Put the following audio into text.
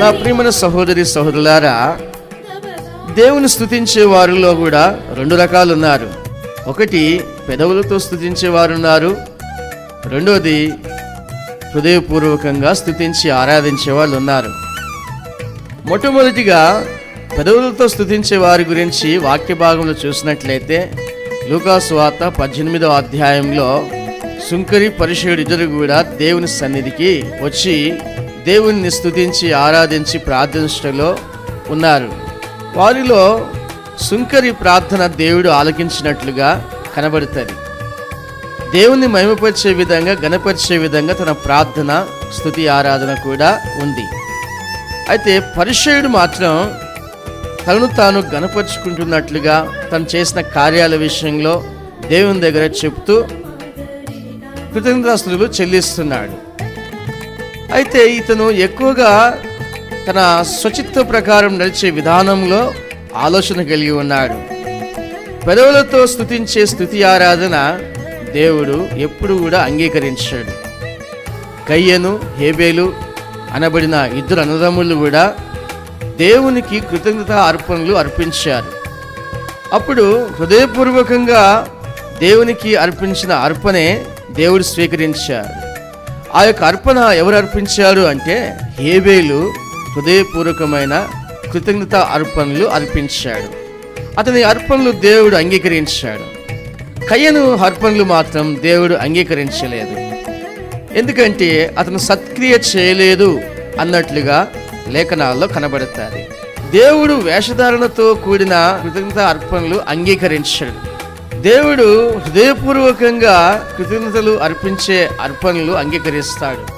నా ప్రియమైన సహోదరి సహోదరులారా దేవుని స్థుతించే వారిలో కూడా రెండు రకాలు ఉన్నారు. ఒకటి పెదవులతో స్థుతించే వారు ఉన్నారు. రెండోది హృదయపూర్వకంగా స్థుతించి ఆరాధించే వాళ్ళు ఉన్నారు. మొట్టమొదటిగా పెదవులతో స్తుతించే వారి గురించి వాక్య భాగంలో చూసినట్లయితే లూకాసు వార్త పద్దెనిమిదవ అధ్యాయంలో సుంకరి పరిషయుడు ఇద్దరు కూడా దేవుని సన్నిధికి వచ్చి దేవుణ్ణి స్థుతించి ఆరాధించి ప్రార్థించడంలో ఉన్నారు. వారిలో సుంకరి ప్రార్థన దేవుడు ఆలకించినట్లుగా కనబడుతుంది. దేవుని మహిమపరిచే విధంగా గణపరిచే విధంగా తన ప్రార్థన స్థుతి ఆరాధన కూడా ఉంది. అయితే పరిచయుడు మాత్రం తనను తాను గణపరుచుకుంటున్నట్లుగా తను చేసిన కార్యాల విషయంలో దేవుని దగ్గర చెప్తూ కృతజ్ఞతాస్తులు చెల్లిస్తున్నాడు. అయితే ఇతను ఎక్కువగా తన స్వచిత్వ ప్రకారం నడిచే విధానంలో ఆలోచన కలిగి ఉన్నాడు. పెదవులతో స్తుతించే స్థుతి ఆరాధన దేవుడు ఎప్పుడు కూడా అంగీకరించాడు. కయ్యను హేబేలు అనబడిన ఇద్దరు అన్నదమ్ములు కూడా దేవునికి కృతజ్ఞత అర్పణలు అర్పించారు. అప్పుడు హృదయపూర్వకంగా దేవునికి అర్పించిన అర్పణే దేవుడు స్వీకరించారు. ఆ యొక్క అర్పణ ఎవరు అర్పించారు అంటే హేబేలు హృదయపూర్వకమైన కృతజ్ఞత అర్పణలు అర్పించాడు. అతని అర్పణలు దేవుడు అంగీకరించాడు. కయ్యను అర్పణలు మాత్రం దేవుడు అంగీకరించలేదు. ఎందుకంటే అతను సత్క్రియ చేయలేదు అన్నట్లుగా లేఖనాల్లో కనబడతాయి దేవుడు వేషధారణతో కూడిన కృతజ్ఞత అర్పణలు అంగీకరించాడు. దేవుడు హృదయపూర్వకంగా కృతజ్ఞతలు అర్పించే అర్పణలు అంగీకరిస్తాడు.